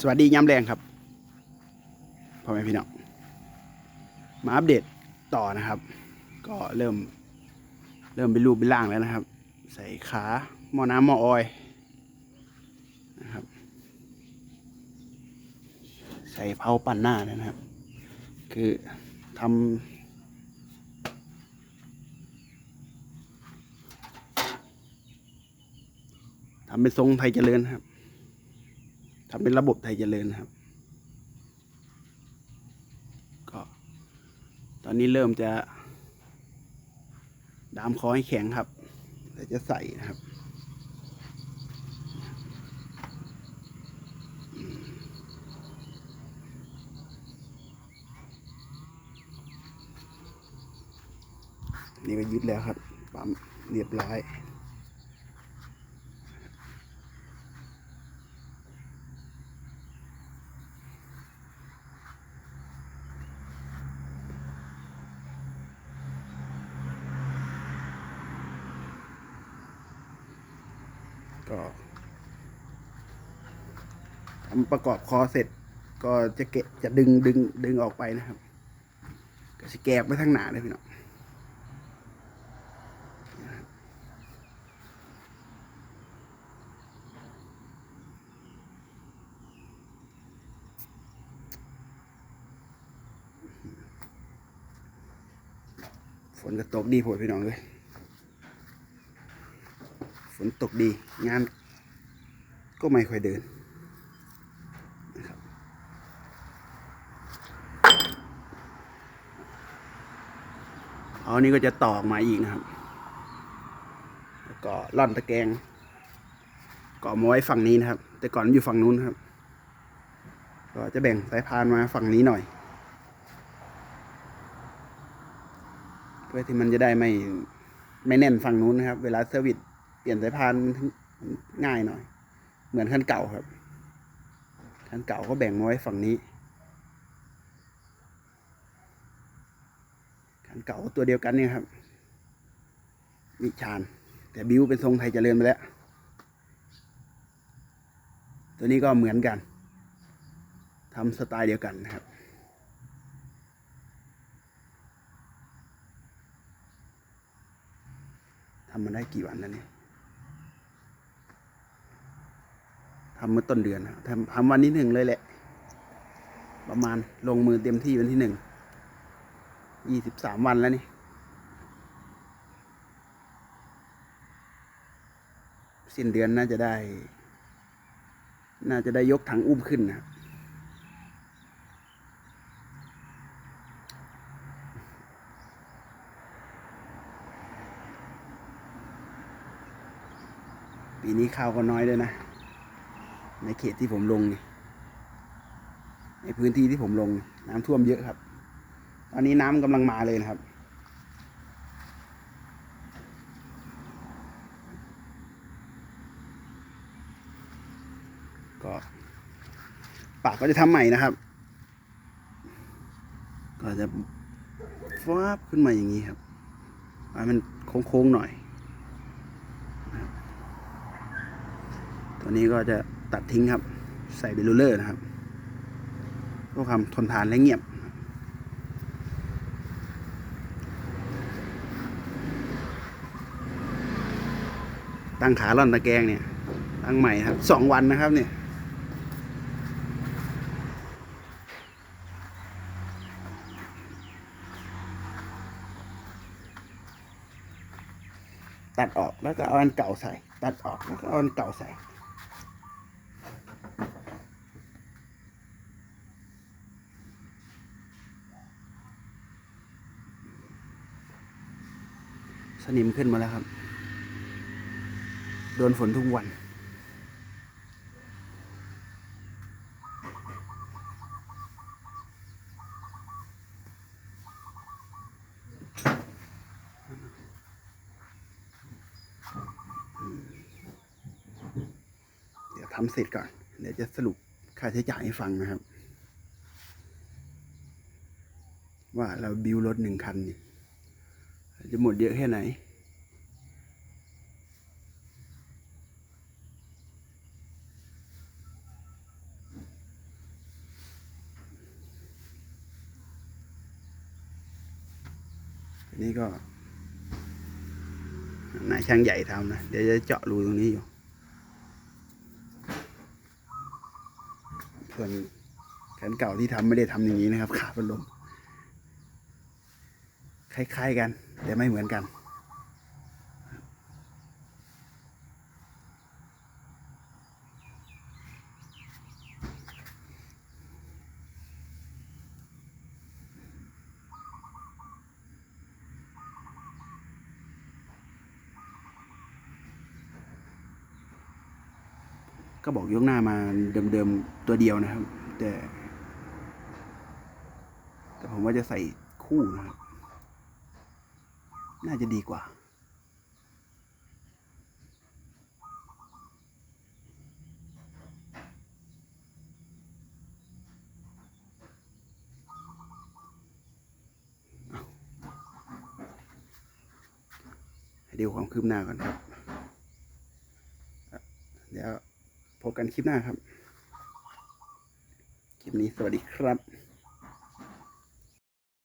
สวัสดีย้ำแรงครับพ่อแม่พี่น้องมาอัปเดตต่อนะครับ ก็เริ่ม เริ่มเป็นรูปเป็นร่างแล้วนะครับ ใส่ขาหม้อน้ำหม้อออยนะครับ ใส่เผาปั่นหน้านะครับ คือทำทำเป็นทรงไทยเจริญครับ ทำเป็นระบบไทยเจริญครับ ก็ ตอนนี้เริ่มจะ ดามคอให้แข็งครับแล้วจะใส่นะครับนี่ก็ยึดแล้วครับ ปั๊มเรียบร้อย ก็ทำประกอบคอเสร็จ ก็จะเกะจะดึงดึงดึงออกไปนะครับ ก็จะแกกไปทางหนาเลยพี่น้องฝนก็ตกดีโผดพี่น้องเลย นตกดีงานก็ไม่ค่อยเดินนะครับเอาอันนี้ก็จะต่อกมาอีกนะครับ แล้วก็ล่อนตะแกรงก็เอมาไว้ฝั่งนี้นะครับ แต่ก่อนอยู่ฝั่งนู้นครับ ก็จะแบ่งสายพานมาฝั่งนี้หน่อย เพื่อที่มันจะได้ไม่ไม่แน่นฝั่งนู้นนะครับ เวลาเซอร์วิส ลี่ยนสายพานง่ายหน่อย เหมือนคันเก่าครับคันเก่าก็แบ่งมาไว้ฝั่งนี้คันเก่าตัวเดียวกันเนี่ยครับวิชาน แต่บิวเป็นทรงไทยเจริญไปแล้ว ตัวนี้ก็เหมือนกันทำสไตล์เดียวกันนะครับทำมาได้กี่วันแล้วเนี่ย ทำเมื่อต้นเดือนนะทำทำวันที่หนึ่งเลยแหละ ประมาณลงมือเต็มที่วันที่หนึ่งยี่สิบสามวันแล้วนี่สิ้นเดือนน่าจะได้ น่าจะได้ยกถังอุ้มขึ้นนะปีนี้ข้าวก็น้อยด้วยนะ ในเขตที่ผมลง ในพื้นที่ที่ผมลง น้ำท่วมเยอะครับ ตอนนี้น้ำกำลังมาเลยนะครับ ก็ปากก็จะทำใหม่นะครับ ก็จะฟ้าบขึ้นมาอย่างนี้ครับให้มันโค้งๆหน่อยตัวนี้ก็จะ ตัดทิ้งครับ ใส่เบลูเลอร์นะครับเพื่อความทนทานและเงียบตั้งขาล่อนตะแกรงเนี่ย ตั้งใหม่ครับสองวันนะครับเนี่ย ตัดออกแล้วก็เอาอันเก่าใส่ ตัดออกแล้วก็เอาอันเก่าใส่ สนิมขึ้นมาแล้วครับ โดนฝนทุกวัน เดี๋ยวทำเสร็จก่อน เดี๋ยวจะสรุปค่าใช้จ่ายให้ฟังนะครับ ว่าเราบิวรถหนึ่งคันนี่ จะหมดเยอะแค่ไหน นี่ก็นายช่างใหญ่ทำนะ เดี๋ยวจะเจาะรูตรงนี้อยู่ ส่วนแขนเก่าที่ทำไม่ได้ทำอย่างนี้นะครับ ขาเป็นลมคล้ายๆกัน แต่ไม่เหมือนกัน ก็บอกยกหน้ามาเดิมๆตัวเดียวนะครับ แต่ แต่ผมว่าจะใส่คู่นะครับ น่าจะดีกว่าให้ดูความคืบหน้าก่อนครับ เดี๋ยวพบกันคลิปหน้าครับ คลิปนี้สวัสดีครับ